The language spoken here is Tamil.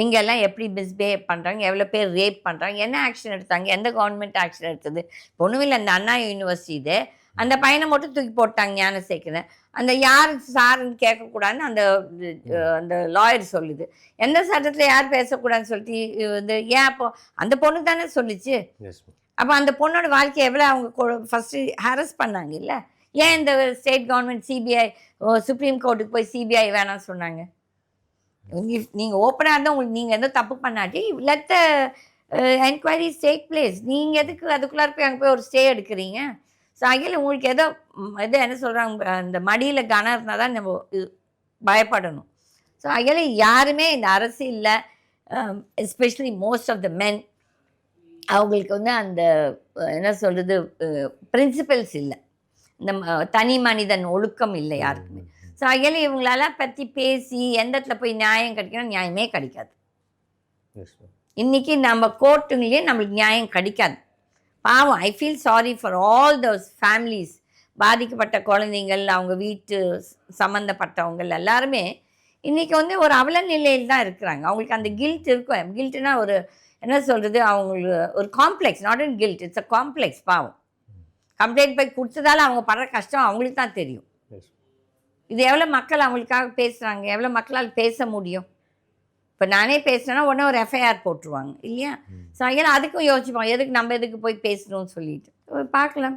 எங்கெல்லாம் எப்படி மிஸ்பிஹேவ் பண்ணுறாங்க எவ்வளோ பேர் ரேப் பண்ணுறாங்க என்ன ஆக்ஷன் எடுத்தாங்க எந்த கவர்மெண்ட் ஆக்ஷன் எடுத்தது? ஒன்றும் அந்த அண்ணா யூனிவர்சிட்டி இது. அந்த பையனை மட்டும் தூக்கி போட்டாங்க ஞானசேகரன். அந்த யார் சாருன்னு கேட்கக்கூடாதுன்னு அந்த அந்த லாயர் சொல்லுது. எந்த சட்டத்தில் யார் பேசக்கூடாதுன்னு சொல்லிட்டு வந்து ஏன் அப்போ அந்த பொண்ணு தானே சொல்லுச்சு. அப்போ அந்த பொண்ணோட வாழ்க்கையை எவ்வளோ அவங்க ஃபஸ்ட்டு ஹாரஸ் பண்ணாங்க இல்லை? ஏன் இந்த ஸ்டேட் கவர்மெண்ட் சிபிஐ சுப்ரீம் கோர்ட்டுக்கு போய் சிபிஐ வேணாம்னு சொன்னாங்க? நீங்கள் ஓப்பனாக இருந்தால் உங்களுக்கு நீங்கள் எதுவும் தப்பு பண்ணாட்டி let the enquiries take place நீங்கள் எதுக்கு அதுக்குள்ளார போய் அங்கே போய் ஒரு ஸ்டே எடுக்கிறீங்க? ஸோ அகில உங்களுக்கு ஏதோ எதோ என்ன சொல்கிறாங்க அந்த மடியில் கனம் இருந்தால் தான் நம்ம இது பயப்படணும். ஸோ அகில யாருமே இந்த அரசியலில் especially most of the men அவங்களுக்கு வந்து அந்த என்ன சொல்கிறது பிரின்சிபல்ஸ் இல்லை. இந்த தனி மனிதன் ஒழுக்கம் இல்லை யாருக்குமே. ஸோ அகையில இவங்களால பற்றி பேசி எந்த இடத்துல போய் நியாயம் கிடைக்கணும் நியாயமே கிடைக்காது. இன்னைக்கு நம்ம கோர்ட்டுங்களையே நம்மளுக்கு நியாயம் கிடைக்காது. பாவம் I feel sorry for all those families பாதிக்கப்பட்ட குழந்தைங்கள் அவங்க வீட்டு சம்மந்தப்பட்டவங்க எல்லாருமே இன்னைக்கு வந்து ஒரு அவல நிலையில் தான் இருக்கிறாங்க. அவங்களுக்கு அந்த கில்ட் இருக்கும். கில்ட்னா ஒரு என்ன சொல்கிறது அவங்களுக்கு ஒரு complex not an guilt it's a complex பாவம். கம்ப்ளைண்ட் போய் கொடுத்ததால அவங்க படுற கஷ்டம் அவங்களுக்கு தான் தெரியும். இது எவ்வளோ மக்கள் அவங்களுக்காக பேசுகிறாங்க எவ்வளோ மக்களால் பேச முடியும்? இப்போ நானே பேசுனேன்னா உடனே ஒரு எஃப்ஐஆர் போட்டுருவாங்க இல்லையா? ஸோ அதனால் அதுக்கும் யோசிப்பாங்க எதுக்கு நம்ம எதுக்கு போய் பேசணும்னு சொல்லிட்டு. பார்க்கலாம்.